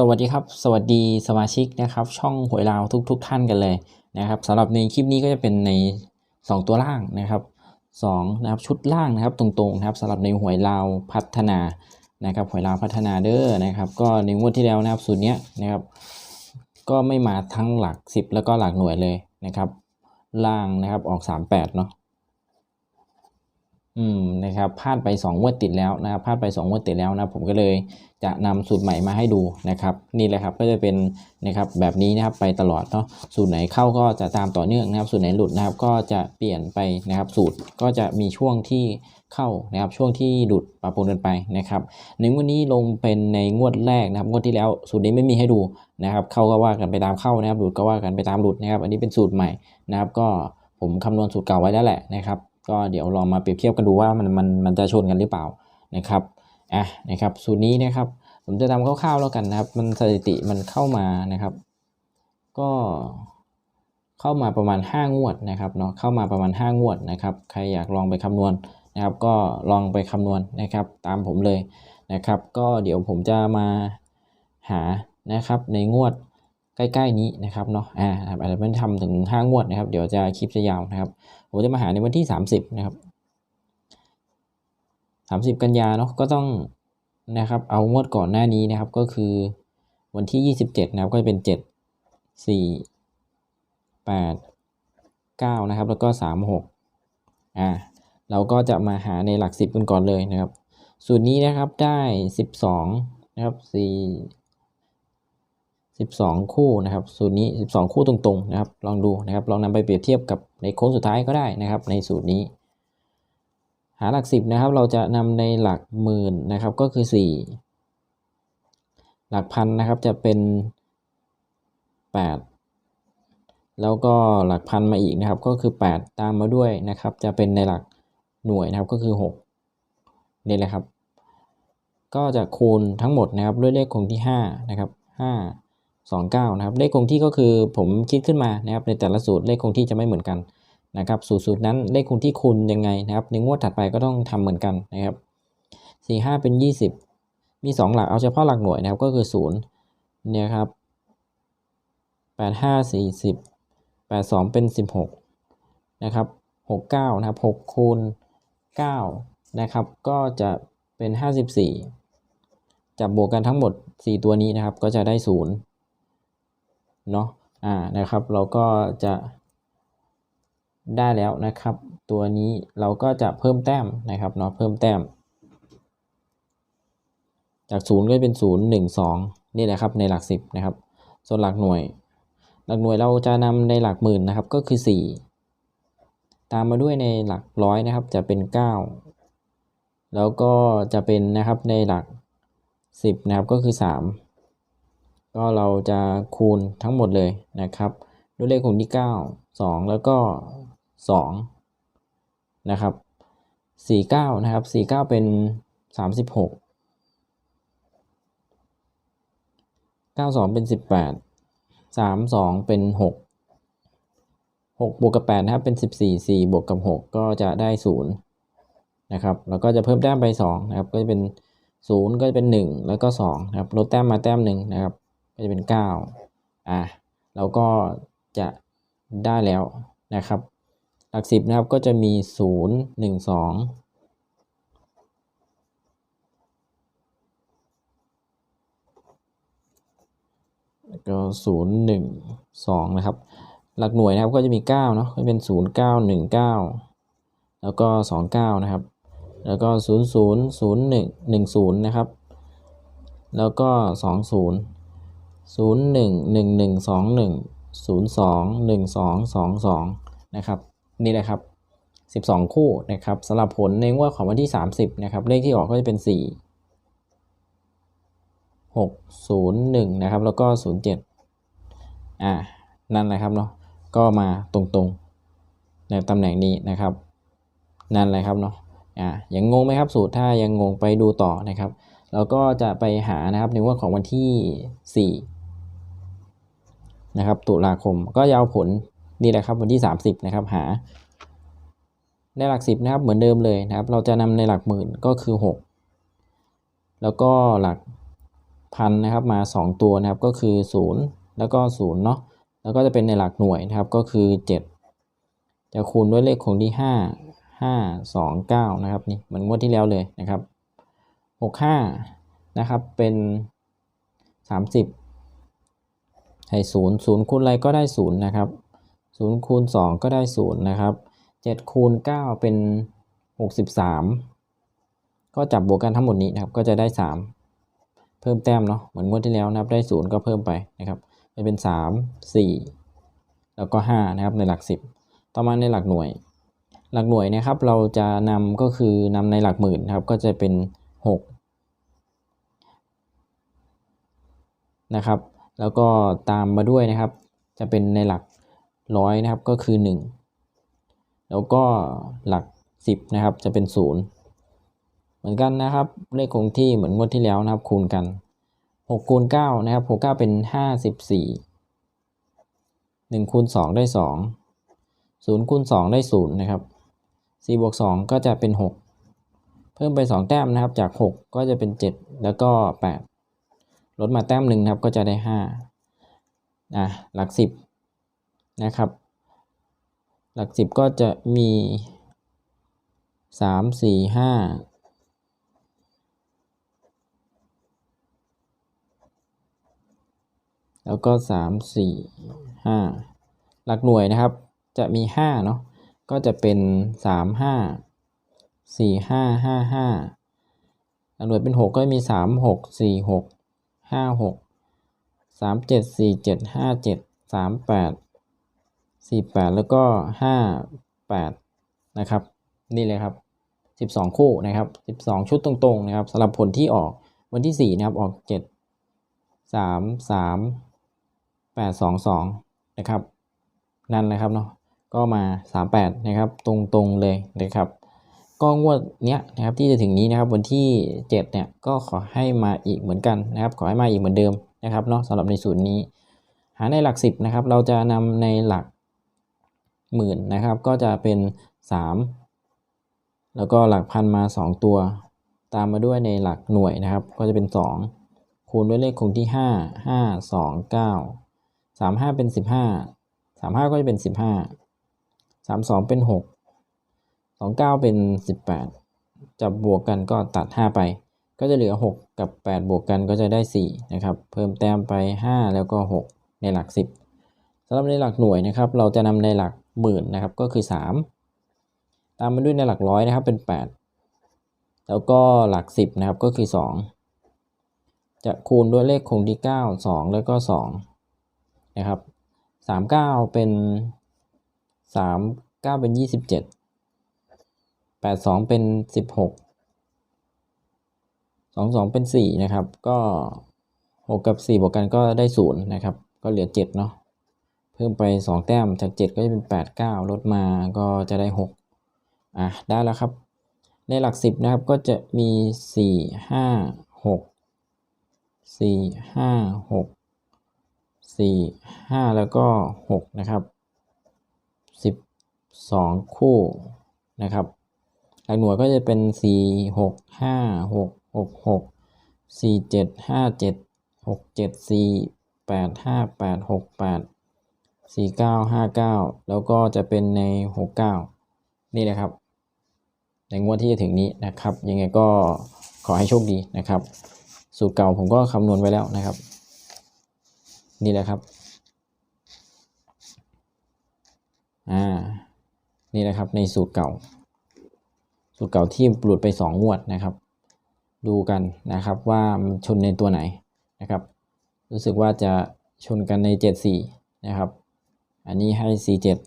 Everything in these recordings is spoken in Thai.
สวัสดีครับ สวัสดีสมาชิกนะครับ ช่องหวยลาวทุกทุกท่านกันเลยนะครับสำหรับในคลิปนี้ก็จะเป็นใน 2 ตัวล่างนะครับ2นะครับชุดล่างนะครับตรงๆนะครับสำหรับในหวยลาวพัฒนานะครับหวยลาวพัฒนาเด้อนะครับ ก็ในงวดที่แล้วนะครับสูตรเนี้ยนะครับ ก็ไม่มาทั้งหลัก 10 แล้วก็หลักหน่วยเลยนะครับ ล่างนะครับออก 38 เนาะอืมนะครับพลาดไป2งวดติดแล้วนะครับพลาดไป2งวดติดแล้วนะผมก็เลยจะนำสูตรใหม่มาให้ดูนะครับ นี่แหละครับก็จะเป็นนะครับแบบนี้นะครับไปตลอดเนาะสูตรไหนเข้าก็จะตามต่อเนื่องนะครับ สูตรไหนหลุดนะครับก็จะเปลี่ยนไปนะครับ สูตรก็จะมีช่วงที่เข้านะครับ ช่วงที่หลุดปะปนกันไปนะครับในงวดนี้ลงเป็นในงวดแรกนะครับงวดที่แล้วสูตรนี้ไม่มีให้ดู นะครับเข้าก็ว่ากันไปตามเข้านะครับหลุดก็ว่ากันไปตามหลุดนะครับ อันนี้เป็นสูตรใหม่นะครับ ก็ผมคำนวณสูตรเก่าไว้แล้วแหละนะครับ ก็เดี๋ยวลองมาเปรียบเทียบกันดูว่ามันมันมันจะชนกันหรือเปล่านะครับอะนะครับ สูตรนี้นะครับผมจะทำคร่าวๆแล้วกันนะครับ มันสถิติมันเข้ามานะครับ ก็เข้ามาประมาณ 5 งวดนะครับเนาะเข้ามาประมาณ 5 งวดนะครับ ใครอยากลองไปคำนวณนะครับ ก็ลองไปคำนวณนะครับ ตามผมเลยนะครับ ก็เดี๋ยวผมจะมาหา นะครับในงวดใกล้ๆนี้นะครับเนาะอ่าอาจจะไม่ทำถึง 5 งวดนะครับ เดี๋ยวจะคลิปจะยาวนะครับผมจะมาหาในวันที่ 30 นะครับ 30 กันยาเนาะก็ต้องนะครับเอางวดก่อนหน้านี้นะครับก็คือวันที่ 27 นะครับก็จะเป็น 7 4 8 9 นะครับ แล้วก็ 36 อ่าเราก็จะมาหาในหลัก 10 กันก่อนเลยนะครับ สูตรนี้นะครับได้ 12 นะครับ 4 12 คู่นะครับสูตรนี้ 12 คู่ตรงๆนะครับลองดูนะครับลองนำไปเปรียบเทียบกับในโค้งสุดท้ายก็ได้นะครับ ในสูตรนี้ หาหลัก 10 นะครับ เราจะนำในหลักหมื่นนะครับก็คือ 4 หลักพันนะครับจะเป็น 8 แล้วก็หลักพันมาอีกนะครับก็คือ 8 ตามมาด้วยนะครับ จะเป็นในหลักหน่วยนะครับก็คือ 6 นี่แหละครับ ก็จะคูณทั้งหมดนะครับด้วยเลขคงที่ 5 นะครับ 5 2 9นะครับเลขคงที่ก็คือผมคิดขึ้นมานะครับในแต่ละสูตรเลขคงที่จะไม่เหมือนกันนะครับสูตรสูตรนั้นเลขคงที่คูณยังไงนะครับในงวดถัดไปก็ต้องทำเหมือนกันนะครับ4 5 เป็น 20 มี 2 หลักเอาเฉพาะหลักหน่วยนะครับก็คือ0เนี่ยครับ8 5 40 8 2 เป็น 16นะครับ69นะครับ6คูณ9นะครับก็จะเป็น 54จับบวกกันทั้งหมด 4 ตัวนี้นะครับก็จะได้ 0 เนาะอ่านะครับ เราก็จะได้แล้วนะครับ ตัวนี้เราก็จะเพิ่มแต้มนะครับเนาะเพิ่มแต้ม จาก0ก็เป็น0 1 2นี่แหละครับในหลัก10นะครับ ส่วนหลักหน่วย หลักหน่วยเราจะนำในหลักหมื่นนะครับก็คือ4ตามมาด้วยในหลักร้อยนะครับจะเป็น9แล้วก็จะเป็นนะครับในหลัก10นะครับก็คือ3 ก็เราจะคูณทั้งหมดเลยนะครับ ด้วยเลขคงที่ 9 2 แล้วก็ 2 นะครับ 49 นะครับ 49 เป็น 36 92 เป็น 18 32 เป็น 6 6 บวกกับ 8 นะครับ เป็น 14 4 บวกกับ 6 ก็จะได้ 0 นะครับ แล้วก็จะเพิ่มแต้มไป 2 นะครับ ก็จะเป็น 0 ก็จะเป็น 1 แล้วก็ 2 นะครับ ลดแต้มมาแต้มหนึ่งนะครับ ก็จะเป็น 9 อะเราก็จะได้แล้วนะครับ หลัก10นะครับก็จะมี 0 1 2แล้วก็ศูนย์หนึ่งสองนะครับ หลักหน่วยนะครับก็จะมีเก้าเนาะก็เป็นศูนย์เก้าหนึ่งเก้าแล้วก็สองเก้านะครับ แล้วก็ศูนย์ศูนย์ศูนย์หนึ่งหนึ่งศูนย์นะครับ แล้วก็สองศูนย์ ศูนย์หนึ่งหนึ่งหนึ่งสองหนึ่งศูนย์สองหนึ่งสองสองสองนะครับนี่แหละครับสิบสองคู่นะครับสำหรับผลในงวดของวันที่สามสิบนะครับเลขที่ออกก็จะเป็นสี่หกศูนย์หนึ่งนะครับแล้วก็ศูนย์เจ็ดอ่านั่นแหละครับเนาะก็มาตรงๆในตำแหน่งนี้นะครับ นั่นแหละครับเนาะอ่ายังงงไหมครับสูตรถ้ายังงงไปดูต่อนะครับ แล้วก็จะไปหานะครับในงวดของวันที่สี่ นะครับตุลาคมก็จะเอาผลนี่แหละครับวันที่ 30นะครับหา ในหลักสิบนะครับเหมือนเดิมเลยนะครับเราจะนำในหลักหมื่นก็คือ 6 แล้วก็หลักพันนะครับมา 2 ตัวนะครับก็คือ 0 แล้วก็0เนาะแล้วก็จะเป็นในหลักหน่วยนะครับก็คือ 7 จะคูณด้วยเลขคงที่ 5 5 2 9นะครับนี่เหมือนงวดที่แล้วเลยนะครับ 65นะครับเป็น 30 ให้0 0คูณอะไรก็ได้0นะครับ0คูณ2ก็ได้0นะครับ7คูณ9เป็น63ก็จับบวกกันทั้งหมดนี้นะครับก็จะได้3เพิ่มแต้มเนาะเหมือนงวดที่แล้วนะครับได้0ก็เพิ่มไปนะครับจะเป็น3 4แล้วก็5นะครับในหลัก10ต่อมาในหลักหน่วย หลักหน่วยนะครับเราจะนำก็คือนำในหลักหมื่นนะครับก็จะเป็น6นะครับ แล้วก็ตามมาด้วยนะครับ จะเป็นในหลักร้อยนะครับก็คือ 1 แล้วก็หลัก 10 นะครับจะเป็น 0 เหมือนกันนะครับ เลขคงที่เหมือนงวดที่แล้วนะครับ คูณกัน 6 คูณ 9 นะครับ 6 9 เป็น 54 1 คูณ 2 ได้ 2 0 คูณ 2 ได้ 0 นะครับ 4 บวก 2 ก็จะเป็น 6 เพิ่มไป 2 แต้มนะครับจาก 6 ก็จะเป็น 7 แล้วก็ 8 ลดมาแต้มหนึ่งครับก็จะได้5อะหลัก 10 นะครับ หลัก 10 ก็จะมี 3 4 5แล้วก็ 3 4 5 หลักหน่วยนะครับ จะมี 5 เนาะ ก็จะเป็น 3 5 4 5 5 5 หลักหน่วยเป็น 6 ก็มี 3 6 4 6 ห้าหกสามเจ็ดสี่เจ็ดห้าเจ็ดสามแปดสี่แปดแล้วก็ห้าแปดนะครับ นี่เลยครับสิบสองคู่นะครับสิบสองชุดตรงๆนะครับสำหรับผลที่ออกวันที่สี่นะครับออกเจ็ดสามสามแปดสองสองนะครับ นั่นนะครับเนาะก็มาสามแปดนะครับ ตรงๆเลยนะครับ ก็งวดเนี้ยนะครับที่จะถึงนี้นะครับวันที่ 7 เนี่ยก็ขอให้มาอีกเหมือนกันนะครับ ขอให้มาอีกเหมือนเดิมนะครับเนาะสำหรับในศูนย์นี้ หาในหลัก 10นะครับเราจะนำในหลักหมื่นนะครับก็จะเป็น 3 แล้วก็หลักพันมา 2 ตัว ตามมาด้วยในหลักหน่วยนะครับ ก็จะเป็น 2 คูณด้วยเลขคงที่ 5 5 2 9 3 5 เป็น 15 3 5 ก็จะเป็น 15 3 2 เป็น 6 2 9เก้าเป็น18จับบวกกันก็ตัด5ไป ก็จะเหลือ6กับ8บวกกันก็จะได้4นะครับ เพิ่มแต้มไป5แล้วก็6ในหลัก10สำหรับในหลักหน่วยนะครับ เราจะนำในหลักหมื่นนะครับก็คือ3ตามมาด้วยในหลักร้อยนะครับเป็น8แล้วก็หลัก10นะครับก็คือ2จะคูณด้วยเลขคงที่9 2แล้วก็2นะครับ39เก้าเป็น3 9เก้าเป็น27 82เจ็ด ป็น16 22เป็น4นะครับ ก็6กับ4บวกกันก็ได้0นะครับ ก็เหลือ7เนาะเพิ่มไป2แต้มจาก7ก็จะเป็น8 9ลดมาก็จะได้6อะได้แล้วครับ ในหลัก10นะครับก็จะมี4 5 6 4 5 6 4 5แล้วก็6นะครับ12คู่นะครับ หลักหน่วยก็จะเป็น4 6 5 6 6 6 4 7 5 7 6 7 4 8 5 8 6 8 4 9 5 9แล้วก็จะเป็นใน6 9นี่แหละครับ ในงวดที่จะถึงนี้นะครับ ยังไงก็ขอให้โชคดีนะครับ สูตรเก่าผมก็คำนวณไว้แล้วนะครับ นี่แหละครับอ่านี่แหละครับในสูตรเก่า สูตรเก่าที่หลุดไปสองงวดนะครับ ดูกันนะครับว่ามันชนในตัวไหนนะครับ รู้สึกว่าจะชนกันในเจ็ดสี่นะครับ อันนี้ให้สี่เจ็ด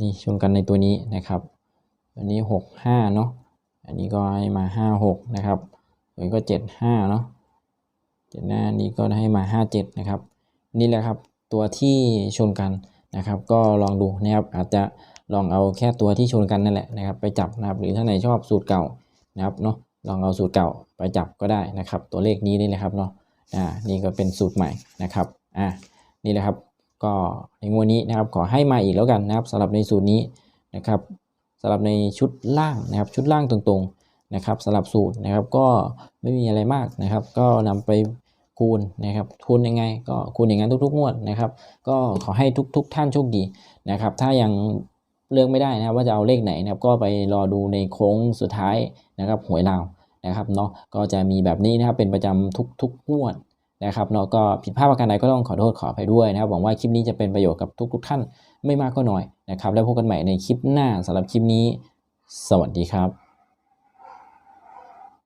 นี่ชนกันในตัวนี้นะครับอันนี้หกห้าเนาะ อันนี้ก็ให้มาห้าหกนะครับอันนี้ก็เจ็ดห้าเนาะเจ็ดหน้านี้ก็ให้มาห้าเจ็ดนะครับ นี่แหละครับ ตัวที่ชนกันนะครับ ก็ลองดูนะครับอาจจะลองเอาแค่ตัวที่ชนกันนั่นแหละนะครับ ไปจับนะครับหรือถ้าไหนชอบสูตรเก่านะครับเนาะลองเอาสูตรเก่าไปจับก็ได้นะครับ ตัวเลขนี้นี่นะครับเนาะอ่านี่ก็เป็นสูตรใหม่นะครับอ่านี่แหละครับก็ในงวดนี้นะครับขอให้มาอีกแล้วกันนะครับสำหรับในสูตรนี้นะครับสำหรับในชุดล่างนะครับชุดล่างตรงๆนะครับสำหรับสูตรนะครับก็ไม่มีอะไรมากนะครับ ก็นำไป คูณนะครับคูณยังไงก็คูณอย่างนั้นทุกๆงวดนะครับ ก็ขอให้ทุกๆท่านโชคดีนะครับ ถ้ายังเลือกไม่ได้นะครับว่าจะเอาเลขไหนนะครับก็ไปรอดูในโค้งสุดท้ายนะครับหวยลาวนะครับเนาะก็จะมีแบบนี้นะครับเป็นประจำทุกๆงวดนะครับเนาะก็ผิดพลาดประการใดก็ต้องขอโทษขออภัยด้วยนะครับหวังว่าคลิปนี้จะเป็นประโยชน์กับทุกๆท่านไม่มากก็น้อยนะครับ แล้วพบกันใหม่ในคลิปหน้าสำหรับคลิปนี้ สวัสดีครับ